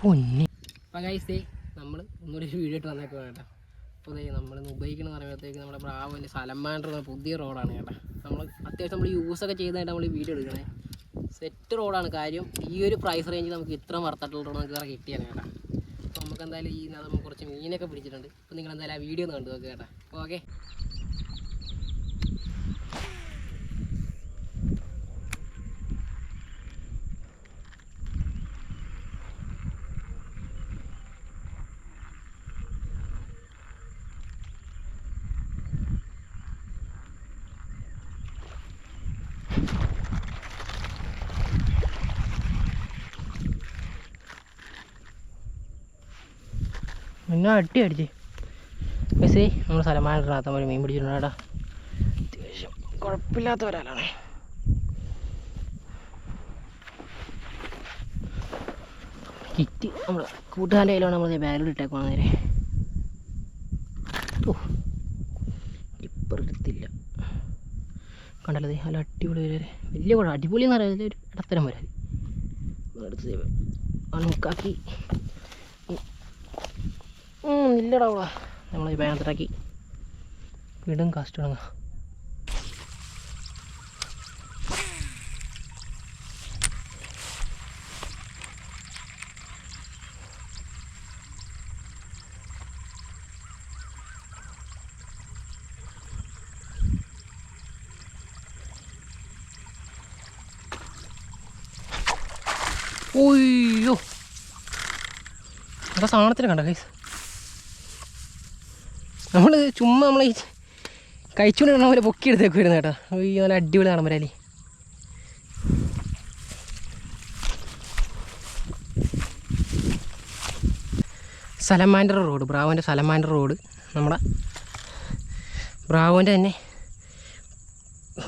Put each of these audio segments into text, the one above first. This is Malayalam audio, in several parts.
പൊന്നി. അപ്പം ഗൈസ് നമ്മൾ ഒന്നുകൂടി ഒരു വീഡിയോ ഇട്ട് വന്നേക്കുവാണ് കേട്ടോ. അപ്പോൾ ദേ നമ്മൾ ഉപയോഗിക്കണം പറയുമ്പോഴത്തേക്ക് നമ്മുടെ ബ്രാവിന്റെ സലമാൻഡർ എന്ന പുതിയ റോഡാണ് കേട്ടോ. നമ്മൾ അത്യാവശ്യം നമ്മൾ യൂസൊക്കെ ചെയ്തതായിട്ട് നമ്മൾ ഈ വീഡിയോ എടുക്കണേ. സെറ്റ് റോഡാണ് കാര്യം ഈ ഒരു പ്രൈസ് റേഞ്ചിൽ നമുക്ക് ഇത്ര വർത്തായിട്ടുള്ള റോഡ് നമുക്ക് വേറെ കിട്ടിയാണ് കേട്ടോ. അപ്പോൾ നമുക്ക് എന്തായാലും ഈ നമുക്ക് കുറച്ച് മീനൊക്കെ പിടിച്ചിട്ടുണ്ട്. അപ്പോൾ നിങ്ങൾ എന്തായാലും ആ വീഡിയോ ഒന്ന് കണ്ടു നോക്കുക കേട്ടോ. ഓക്കെ പിന്നെ അടി അടിച്ച് മെസ്സി നമ്മൾ സലമാനത്തിനകത്ത് ഒരു മീൻ പിടിച്ചിട്ടുണ്ട് അത്യാവശ്യം കുഴപ്പമില്ലാത്ത ഒരാളാണ്. കിറ്റ് നമ്മൾ കൂട്ടുകാരന്റെ കയ്യിലാണ് നമ്മൾ ബാഗിൽ ഇട്ടേക്കുവാണ് നേരെ. ഓ കണ്ടല്ലേ നല്ല അടിപൊളി വരെ വലിയ കുഴപ്പം. അടിപൊളി എന്ന് പറയുന്നത് ഇടത്തരം വരാൻ എടുത്ത് അണുക്കാക്കി. ഇല്ലടാ അവളാ നമ്മൾ ഈ ബാഗത്തിലാക്കി വിടും കാസ്റ്റ് തുടങ്ങാം ഓയ്യോ അപ്പൊ സാധനത്തിന് കണ്ട കൈസ് നമ്മൾ ചുമ്മാ നമ്മൾ ഈ കഴിച്ചുകൊണ്ട് കാണാൻ പോലെ പൊക്കി എടുത്തേക്ക് വരുന്നത് കേട്ടോ. ഈ നല്ല അടിപൊളി കാണാൻ വരാലി സലമാൻഡർ റോഡ് ബ്രാവോന്റെ സലമാൻഡർ റോഡ്. നമ്മുടെ ബ്രാവോന്റെ തന്നെ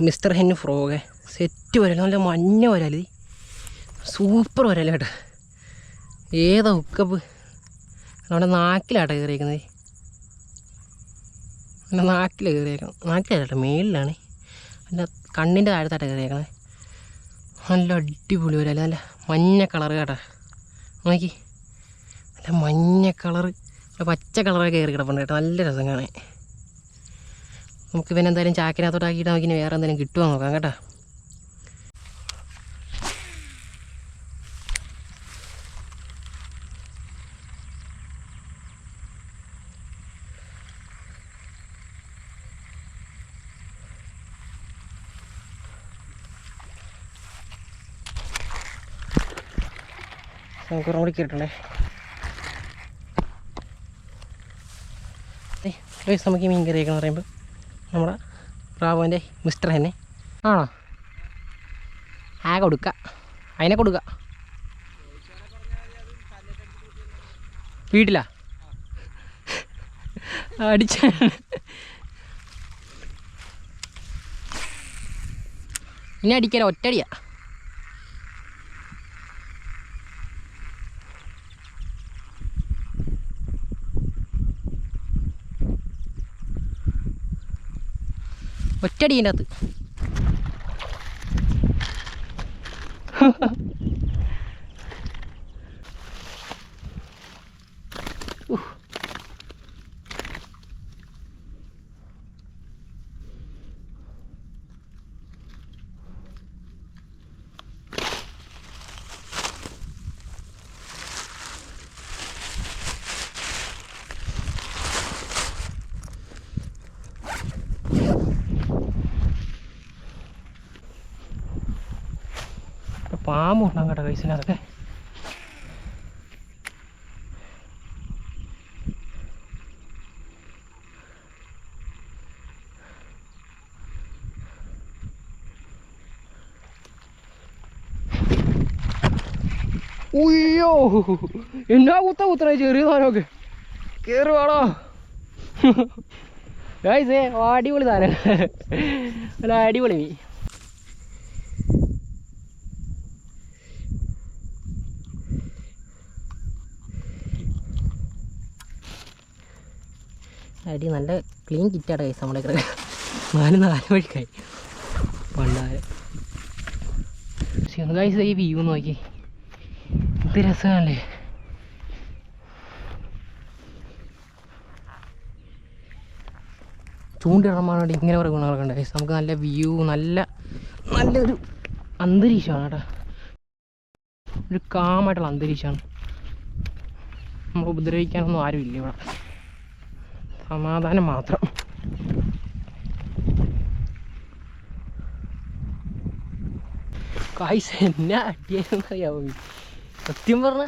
മിസ്റ്റർ ഹെന്നു ഫ്രോഗ്. സെറ്റ് വരൽ നല്ല മഞ്ഞ വരാൽ സൂപ്പർ വരൽ കേട്ടോ. ഏതാ ഹുക്കപ്പ് നമ്മുടെ നാക്കിലാട്ടോ കയറിയിരിക്കുന്നത് എന്റെ നാട്ടിൽ കയറിയേക്കണം. കേട്ടോ മേളിലാണ് എന്റെ കണ്ണിന്റെ താഴത്തായിട്ട് കയറിയേക്കണേ. നല്ല അടിപൊളി വരാൽ നല്ല മഞ്ഞ കളറ് കേട്ടോ. നോക്കി. നല്ല മഞ്ഞ കളറ്. പച്ച കളറൊക്കെ കയറി കിടപ്പുണ്ട് കേട്ടോ. നല്ല രസം കാണാൻ. നമുക്ക് പിന്നെ എന്തായാലും ചാക്കിനകത്തോട്ടാക്കിയിട്ട് നമുക്ക് ഇനി വേറെ എന്തെങ്കിലും കിട്ടുമോ നോക്കാം കേട്ടോ. നമുക്ക് റോഡിൽ കൂടി കയറ്റണ്ടേ ഗൈസ് നമുക്ക് മീൻ കറിയൊക്കെ പറയുമ്പോൾ നമ്മുടെ റാവുവിന്റെ മിസ്റ്റർ തന്നെ. ആണോ? ആ കൊടുക്ക. അതിനെ കൊടുക്ക. വീട്ടിലാ? അടിച്ച. ഇനി അടിക്കല ഒറ്റടിയാ ഒറ്റടി അതിന്റെ അകത്ത്. പാമ്പ് ഉണ്ടാകും കേട്ടോ കൈസിനകത്തൊക്കെ. ഉയ്യോ. എന്നാ കുത്ത കുത്തണേ ചെറിയ സാധനമൊക്കെ. കയറി വേണോ ഗൈസേ അടിപൊളി സാധനം. അല്ല അടിപൊളി മീൻ. അടി നല്ല ക്ലീൻ കിറ്റാട കൈസ് നമ്മുടെ കിടക്ക നാല് നാല് വഴിക്കായി. പണ്ടാര. ഗൈസ് ഈ വ്യൂ നോക്കി. ഇത് രസമല്ലേ ചൂണ്ടിടമാൻ വേണ്ടി ഇങ്ങനെ കുറേ ഗുണങ്ങളൊക്കെ ഉണ്ട്. ഗൈസ് നമുക്ക് നല്ല വ്യൂ നല്ല നല്ലൊരു അന്തരീക്ഷമാണ് കേട്ടോ. ഒരു കാമായിട്ടുള്ള അന്തരീക്ഷമാണ്. നമ്മൾ ഉപദ്രവിക്കാനൊന്നും ഇല്ല ഇവിടെ. സമാധാനം മാത്രം. കായ്സ് എന്നാ അടിയായിരുന്നു അറിയാമോ സത്യം പറഞ്ഞ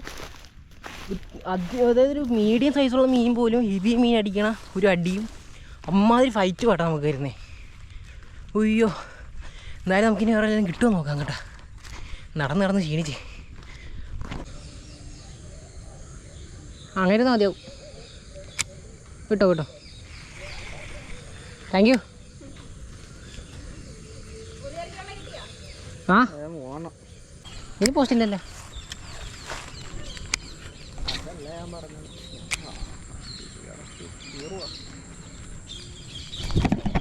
അതായത് ഒരു മീഡിയം സൈസുള്ള മീൻ പോലും ഹെവി മീൻ അടിക്കണ ഒരു അടിയും അമ്മാതിരി ഫൈറ്റ് പാട്ടാ നമുക്ക് വരുന്നേ. ഉയ്യോ എന്തായാലും നമുക്കിനി വേറെ എല്ലാം കിട്ടുമോ നോക്കാം കേട്ടോ. നടന്ന് നടന്ന് ക്ഷീണിച്ച്. അങ്ങനെ മതിയാവും. വിട്ടോ കിട്ടോ. താങ്ക് യു ആ? ഇത് പോസ്റ്റ് ഇല്ലല്ലേ?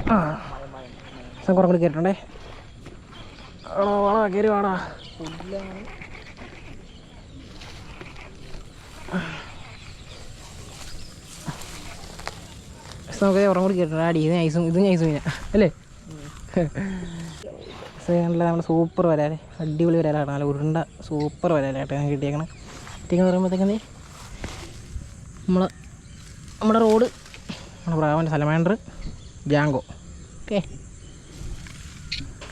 ആ. കുറേ കൂടി ആണോ വാടാ കയറി വാടാ. നമുക്ക് ഉറങ്ങും കൂടി കയറ്റണ്ട അടി ഇത് ഐസും ഇത് ഐസും മീന അല്ലേ? നല്ല നമ്മുടെ സൂപ്പർ വരാൽ. അടിപൊളി വരാലാണ്. നല്ല ഉരുണ്ട സൂപ്പർ വരാലായിട്ട് ഞാൻ കിട്ടിയേക്കണം. കിട്ടിയെന്ന് പറയുമ്പോഴത്തേക്കും നമ്മളെ നമ്മുടെ റോഡ് നമ്മുടെ പ്രാവന്റെ സലമാൻഡർ ജാങ്കോ ഓക്കെ?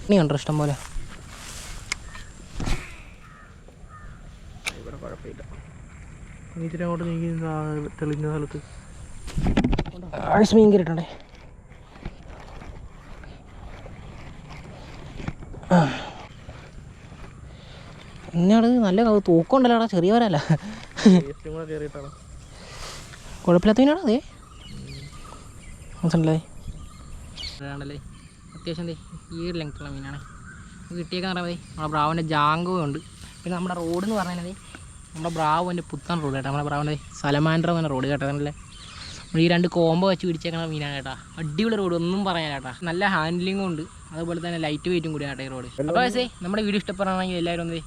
നീ ഉണ്ടോ ഇഷ്ടം പോലെ? ഇവിടെ കുഴപ്പമില്ല. അങ്ങോട്ട് നീങ്ങി തെളിഞ്ഞ സ്ഥലത്ത്. ആഴ്ച മീൻ കയറിയിട്ടുണ്ടേ. ഇന്നയാൾ നല്ല തൂക്കമുണ്ടല്ലോടാ ചെറിയ വരല്ല കുഴപ്പമില്ലാത്തതിനാണ് അതെ? മനസ്സിലേ അതാണല്ലേ അത്യാവശ്യം ഈ ഒരു ലെങ്ത്തുള്ള മീനാണ്. കിട്ടിയേക്കാൻ മതി നമ്മുടെ ബ്രാവിന്റെ ജാങ്കവും ഉണ്ട്. പിന്നെ നമ്മുടെ റോഡ് എന്ന് പറഞ്ഞാൽ നമ്മുടെ ബ്രാവിന്റെ പുത്തൻ റോഡ് കേട്ടോ നമ്മുടെ ബ്രാവിന്റെ സലമാൻഡ്ര എന്ന റോഡ് കേട്ടോ അതല്ലേ നമ്മൾ ഈ രണ്ട് കോമ്പോ വെച്ച് പിടിച്ചേക്കണ മീനാണ് കേട്ടോ. അടിപൊളി റോഡ് ഒന്നും പറയാൻ കേട്ടോ. നല്ല ഹാൻഡിലിംഗും ഉണ്ട്. അതുപോലെ തന്നെ ലൈറ്റ് വെയിറ്റും കൂടി കേട്ടോ ഈ റോഡ് അപ്പോൾ സേ നമ്മുടെ വീഡിയോ ഇഷ്ടപ്പെടുകയാണെങ്കിൽ എല്ലാവരും ഒന്ന്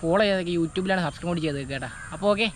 ഫോളോ ചെയ്തൊക്കെ യൂട്യൂബിലാണ് സബ്സ്ക്രൈബ് ചെയ്ത് കേട്ടോ. അപ്പോൾ ഓക്കെ